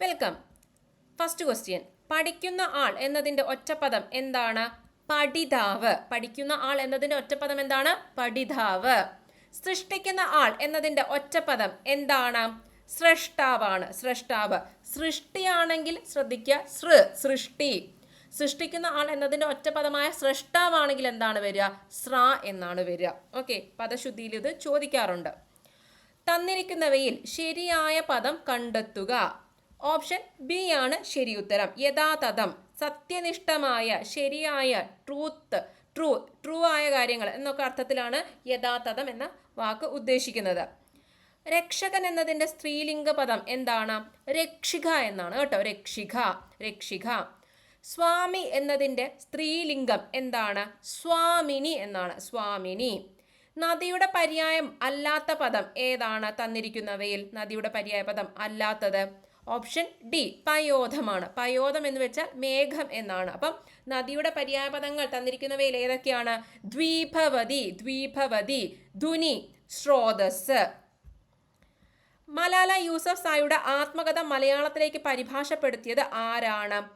Welcome first question പഠിക്കുന്ന ആൾ എന്നതിന്റെ ഒറ്റപ്പദം എന്താണ്? പഠിതാവ്. പഠിക്കുന്ന ആൾ എന്നതിന്റെ ഒറ്റപ്പദം എന്താണ്? പഠിതാവ്. സൃഷ്ടിക്കുന്ന ആൾ എന്നതിന്റെ ഒറ്റപ്പദം എന്താണ്? സൃഷ്ടാവാണ്. സൃഷ്ടാവ്. സൃഷ്ടിയാണെങ്കിൽ ശ്രദ്ധിക്കുക സൃ. സൃഷ്ടി. സൃഷ്ടിക്കുന്ന ആൾ എന്നതിന്റെ ഒറ്റപദമായ സൃഷ്ടാവാണെങ്കിൽ എന്താണ് വരിക? സ്ര എന്നാണ് വരിക. ഓക്കെ പദശുദ്ധിയിൽ ഇത് ചോദിക്കാറുണ്ട്. തന്നിരിക്കുന്നവയിൽ ശരിയായ പദം കണ്ടെത്തുക. ഓപ്ഷൻ ബി ആണ് ശരിയുത്തരം. യഥാതഥം സത്യനിഷ്ഠമായ ശരിയായ ട്രൂത്ത് ട്രൂ ട്രൂ ആയ കാര്യങ്ങൾ എന്നൊക്കെ അർത്ഥത്തിലാണ് യഥാതഥം എന്ന വാക്ക് ഉദ്ദേശിക്കുന്നത്. രക്ഷകൻ എന്നതിന്റെ സ്ത്രീലിംഗ പദം എന്താണ്? രക്ഷിക എന്നാണ് കേട്ടോ. രക്ഷിക രക്ഷിക. സ്വാമി എന്നതിന്റെ സ്ത്രീലിംഗം എന്താണ്? സ്വാമിനി എന്നാണ്. സ്വാമിനി. നദിയുടെ പര്യായം അല്ലാത്ത പദം ഏതാണ് തന്നിരിക്കുന്നവയിൽ? നദിയുടെ പര്യായ പദം അല്ലാത്തത്. Option D പയോധമാണ്. പയോധം എന്ന് വെച്ചാൽ മേഘം എന്നാണ്. അപ്പം നദിയുടെ പര്യായപദങ്ങൾ തന്നിരിക്കുന്നവയിൽ ഏതൊക്കെയാണ്? ദ്വീപവതി ദ്വീപവതി ധുനി സ്രോതസ്. മലാല യൂസഫ് സായിയുടെ ആത്മകഥ മലയാളത്തിലേക്ക് പരിഭാഷപ്പെടുത്തിയത് ആരാണ്?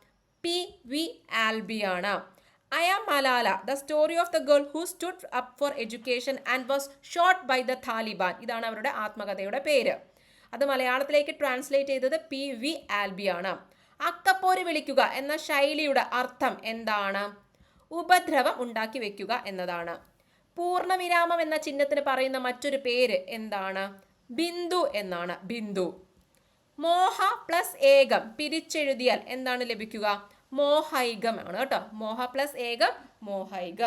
P V ആൽബിയാണ്. I am Malala the story of the girl who stood up for education and was shot by the Taliban. ഇതാണ് അവരുടെ ആത്മകഥയുടെ പേര്. അത് മലയാളത്തിലേക്ക് ട്രാൻസ്ലേറ്റ് ചെയ്തത് പി വി ആൽബിയാണ്. അക്കപ്പോര് വിളിക്കുക എന്ന ശൈലിയുടെ അർത്ഥം എന്താണ്? ഉപദ്രവം ഉണ്ടാക്കി വെക്കുക എന്നതാണ്. പൂർണവിരാമം എന്ന ചിഹ്നത്തിന് പറയുന്ന മറ്റൊരു പേര് എന്താണ്? ബിന്ദു എന്നാണ്. ബിന്ദു. മോഹ പ്ലസ് ഏകം പിരിച്ചെഴുതിയാൽ എന്താണ് ലഭിക്കുക? മോഹൈകം ആണ് കേട്ടോ. മോഹ പ്ലസ് ഏകം മോഹൈകം.